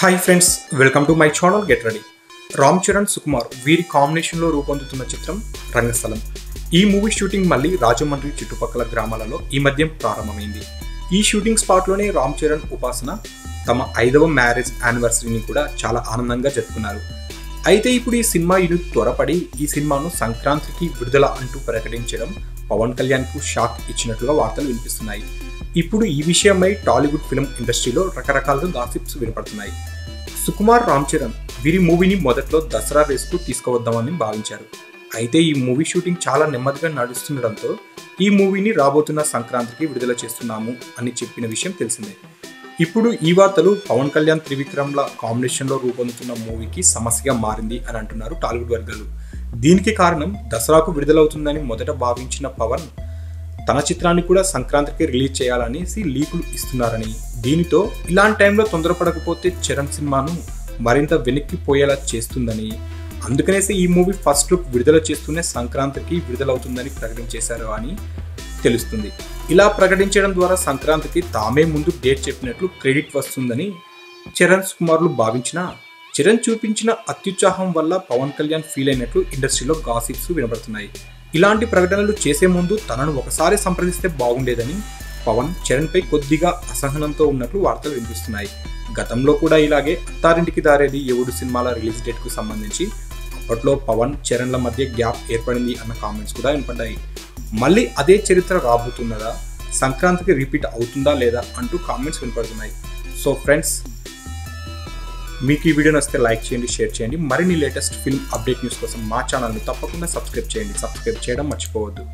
Hi friends welcome to my channel get ready Ram Charan Sukumar వీరి కాంబినేషన్లో రూపొందుతున్న చిత్రం రంగస్థలం. ఈ మూవీ షూటింగ్ మళ్ళీ రాజమండ్రి చుట్టుపక్కల గ్రామాలలో ఈ మధ్య ప్రారంభమైంది. ఈ షూటింగ్ స్పాట్లోనే రామ్ చరణ్ ఉపాసన తమ ఐదవ మ్యారేజ్ యానివర్సరీని కూడా చాలా ఆనందంగా జరుపుకున్నారు. అయితే ఇప్పుడు ఈ సినిమా యూనిట్ త్వరపడి ఈ సినిమాను సంక్రాంతికి విడుదల అంటూ ప్రకటించడం పవన్ కళ్యాణ్కు షాక్ ఇచ్చినట్లుగా వార్తలు వినిపిస్తున్నాయి. ఇప్పుడు ఈ విషయమై టాలీవుడ్ ఫిల్మ్ ఇండస్ట్రీలో రకరకాలుగా గాసిప్స్ వినపడుతున్నాయి. సుకుమార్ రామ్ చరణ్ వీరి మూవీని మొదట్లో దసరా రేస్కు తీసుకువద్దామని భావించారు. అయితే ఈ మూవీ షూటింగ్ చాలా నెమ్మదిగా నడుస్తుండడంతో ఈ మూవీని రాబోతున్న సంక్రాంతికి విడుదల చేస్తున్నాము అని చెప్పిన విషయం తెలిసిందే. ఇప్పుడు ఈ వార్తలు పవన్ కళ్యాణ్ త్రివిక్రమ్ల కాంబినేషన్లో రూపొందుతున్న మూవీకి సమస్యగా మారింది అని అంటున్నారు టాలీవుడ్ వర్గాలు. దీనికి కారణం దసరాకు విడుదలవుతుందని మొదట భావించిన పవన్ తన చిత్రాన్ని కూడా సంక్రాంతికి రిలీజ్ చేయాలనేసి లీకులు ఇస్తున్నారని. దీనితో ఇలాంటి టైంలో తొందరపడకపోతే చరణ్ సినిమాను మరింత వెనక్కి పోయేలా చేస్తుందని. అందుకనేసి ఈ మూవీ ఫస్ట్ లుక్ విడుదల చేస్తూనే సంక్రాంతికి విడుదలవుతుందని ప్రకటించేశారు అని తెలుస్తుంది. ఇలా ప్రకటించడం ద్వారా సంక్రాంతికి తామే ముందు డేట్ చెప్పినట్లు క్రెడిట్ వస్తుందని చరణ్ కుమార్లు భావించిన చరణ్ చూపించిన అత్యుత్సాహం వల్ల పవన్ కళ్యాణ్ ఫీల్ అయినట్లు ఇండస్ట్రీలో గాసిప్స్ వినబడుతున్నాయి. ఇలాంటి ప్రకటనలు చేసే ముందు తనను ఒకసారి సంప్రదిస్తే బాగుండేదని పవన్ చరణ్పై కొద్దిగా అసహనంతో ఉన్నట్లు వార్తలు వినిపిస్తున్నాయి. గతంలో కూడా ఇలాగే అత్తారింటికి దారేది ఎవడు సినిమాల రిలీజ్ డేట్కు సంబంధించి అప్పట్లో పవన్ చరణ్ల మధ్య గ్యాప్ ఏర్పడింది అన్న కామెంట్స్ కూడా వినపడ్డాయి. మళ్ళీ అదే చరిత్ర రాబోతున్నదా? సంక్రాంతికి రిపీట్ అవుతుందా లేదా అంటూ కామెంట్స్ వినపడుతున్నాయి. సో ఫ్రెండ్స్ మీకు ఈ వీడియో నచ్చితే లైక్ చేయండి షేర్ చేయండి. మరిన్ని లేటెస్ట్ ఫిల్మ్ అప్డేట్ న్యూస్ కోసం మా ఛానల్ని తప్పకుండా సబ్స్క్రైబ్ చేయండి. సబ్స్క్రైబ్ చేయడం మర్చిపోవద్దు.